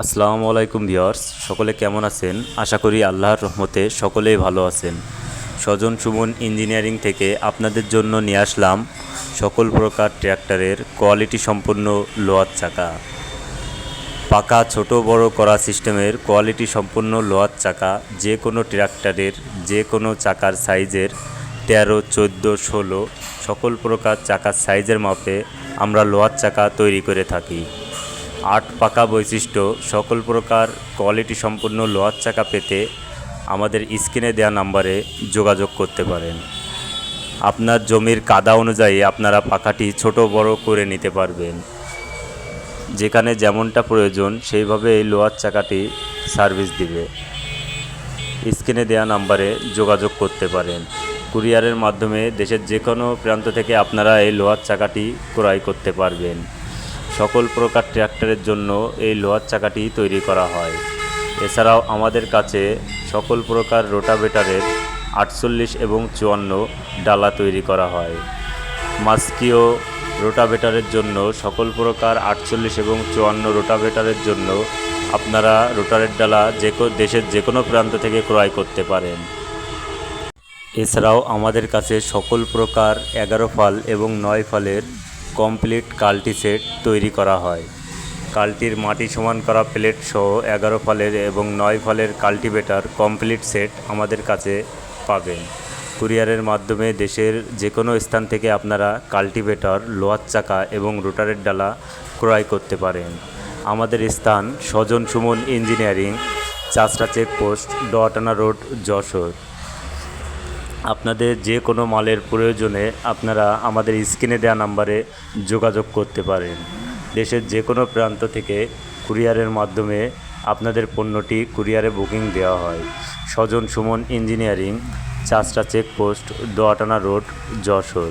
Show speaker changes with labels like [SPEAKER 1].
[SPEAKER 1] আসসালামু আলাইকুম ভিওর্স সকলে কেমন আছেন? আশা করি আল্লাহর রহমতে সকলেই ভালো আছেন। স্বজন সুমন ইঞ্জিনিয়ারিং থেকে আপনাদের জন্য নিয়ে আসলাম সকল প্রকার ট্র্যাক্টরের কোয়ালিটি সম্পন্ন লোহার চাকা। পাকা, ছোট, বড় করা সিস্টেমের কোয়ালিটি সম্পন্ন লোহার চাকা, যে কোনো ট্র্যাক্টরের, যে কোনো চাকার সাইজের তেরো, চোদ্দ, ষোলো, সকল প্রকার চাকার সাইজের মাপে আমরা লোহার চাকা তৈরি করে থাকি। আট পাকা বৈশিষ্ট্য, সকল প্রকার কোয়ালিটি সম্পন্ন লোহার চাকা পেতে আমাদের স্ক্রিনে দেওয়া নাম্বারে যোগাযোগ করতে পারেন। আপনার জমির কাদা অনুযায়ী আপনারা পাকাটি ছোট, বড় করে নিতে পারবেন। যেখানে যেমনটা প্রয়োজন সেইভাবে এই লোহার চাকাটি সার্ভিস দিবে। স্ক্রিনে দেওয়া নাম্বারে যোগাযোগ করতে পারেন। কুরিয়ারের মাধ্যমে দেশের যে কোনো প্রান্ত থেকে আপনারা এই লোহার চাকাটি ক্রয় করতে পারবেন। সকল প্রকার ট্র্যাক্টরের জন্য এই লোহার চাকাটি তৈরি করা হয়। এছাড়াও আমাদের কাছে সকল প্রকার রোটাভেটারের আটচল্লিশ এবং চুয়ান্ন ডালা তৈরি করা হয়। মাস্কিও রোটাভেটারের জন্য সকল প্রকার আটচল্লিশ এবং চুয়ান্ন রোটাভেটারের জন্য আপনারা রোটারের ডালা যে দেশের যে কোনো প্রান্ত থেকে ক্রয় করতে পারেন। এছাড়াও আমাদের কাছে সকল প্রকার এগারো ফাল এবং নয় ফালের কমপ্লিট কাল্টি সেট তৈরি করা হয়। কাল্টির মাটি সমান করা প্লেট সহ এগারো ফালের এবং নয় ফালের কাল্টিভেটার কমপ্লিট সেট আমাদের কাছে পাবেন। কুরিয়ারের মাধ্যমে দেশের যে কোনো স্থান থেকে আপনারা কাল্টিভেটর লোহার চাকা এবং রোটারের ডালা ক্রয় করতে পারেন। আমাদের স্থান স্বজন সুমন ইঞ্জিনিয়ারিং চাষরা চেকপোস্ট ডোয়াটানা রোড, যশোর। আপনাদের যে কোনো মালের প্রয়োজনে আপনারা আমাদের স্ক্রিনে দেওয়া নাম্বারে যোগাযোগ করতে পারেন। দেশের যে কোনো প্রান্ত থেকে কুরিয়ারের মাধ্যমে আপনাদের পণ্যটি কুরিয়ারে বুকিং দেওয়া হয়। স্বজন সুমন ইঞ্জিনিয়ারিং চাষটা চেকপোস্ট, দোয়াটানা রোড, যশোর।